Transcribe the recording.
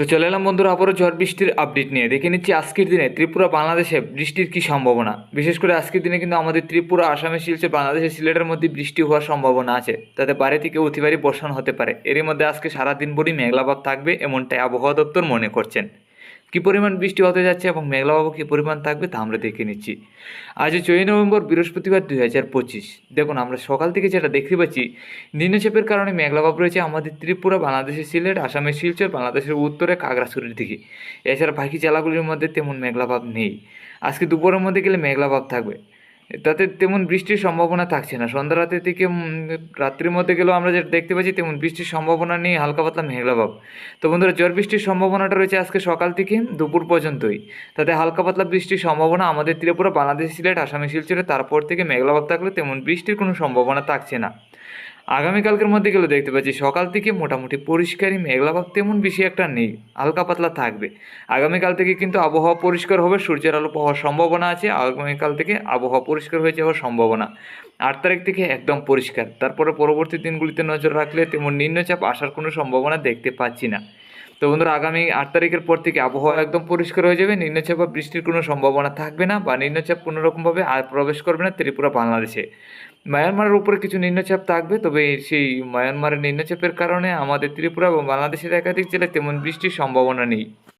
তো চলে এলাম বন্ধুরা, আবারও ঝড় বৃষ্টির আপডেট নিয়ে। দেখে নিচ্ছি আজকের দিনে ত্রিপুরা, বাংলাদেশে বৃষ্টির কী সম্ভাবনা। বিশেষ করে আজকের দিনে কিন্তু আমাদের ত্রিপুরা, আসামে, শিলচর, বাংলাদেশের সিলেটের মধ্যে বৃষ্টি হওয়ার সম্ভাবনা আছে। তাতে বাড়ি থেকে অতিবারই বর্ষণ হতে পারে। এরই মধ্যে আজকে সারাদিন ভরই মেঘলাভাব থাকবে, এমনটাই আবহাওয়া দপ্তর মনে করছেন। কী পরিমাণ বৃষ্টি হতে যাচ্ছে এবং মেঘলাভাব কী পরিমাণ থাকবে তা আমরা দেখে নিচ্ছি। আজ চৌই নভেম্বর, বৃহস্পতিবার দুই হাজার পঁচিশ। দেখুন, আমরা সকাল থেকে যেটা দেখতে পাচ্ছি, নিম্নচাপের কারণে মেঘলাভাব রয়েছে আমাদের ত্রিপুরা, বাংলাদেশের সিলেট, আসামের শিলচর, বাংলাদেশের উত্তরে কাগড়াছড়ির দিকে। এছাড়া বাকি জেলাগুলির মধ্যে তেমন মেঘলাভাব নেই। আজকে দুপুরের মধ্যে গেলে মেঘলাভাব থাকবে। তাতে তেমন বৃষ্টির সম্ভাবনা থাকছে না। সন্ধ্যা রাতে থেকে রাত্রির মধ্যে গেলেও আমরা যেটা দেখতে পাচ্ছি তেমন বৃষ্টির সম্ভাবনা নেই, হালকা পাতলা মেঘলাভাব তো বন্ধুরা ঝড় বৃষ্টির সম্ভাবনাটা রয়েছে আজকে সকাল থেকে দুপুর পর্যন্তই। তাতে হালকা পাতলা বৃষ্টির সম্ভাবনা আমাদের ত্রিপুরা, বাংলাদেশ সিলেট, আসামে শিলচরে তারপর থেকে মেঘলাভাব থাকলে তেমন বৃষ্টির কোনো সম্ভাবনা থাকছে না। আগামীকালকের মধ্যে গেলে দেখতে পাচ্ছি। সকাল থেকে মোটামুটি পরিষ্কারই মেঘলাভাগ তেমন বেশি একটা নেই, হালকা পাতলা থাকবে। আগামীকাল থেকে কিন্তু আবহাওয়া পরিষ্কার হবে, সূর্যের আলো পাওয়ার সম্ভাবনা আছে, আগামীকাল থেকে আবহাওয়া পরিষ্কার হয়ে যাওয়ার সম্ভাবনা। আট তারিখ থেকে একদম পরিষ্কার, তারপরে পরবর্তী দিনগুলিতে নজর রাখলে তেমন নিম্নচাপ আসার কোনো সম্ভাবনা দেখতে পাচ্ছি না। তো বন্ধুরা, আগামী আট তারিখের পর থেকে আবহাওয়া একদম পরিষ্কার হয়ে যাবে। নিম্নচাপ বা বৃষ্টির কোনো সম্ভাবনা থাকবে না বা নিম্নচাপ কোনোরকমভাবে আর প্রবেশ করবে না ত্রিপুরা, বাংলাদেশে। মায়ানমারের উপরে কিছু নিম্নচাপ থাকবে, তবে সেই মায়ানমারের নিম্নচাপের কারণে আমাদের ত্রিপুরা এবং বাংলাদেশের একাধিক জেলায় তেমন বৃষ্টির সম্ভাবনা নেই।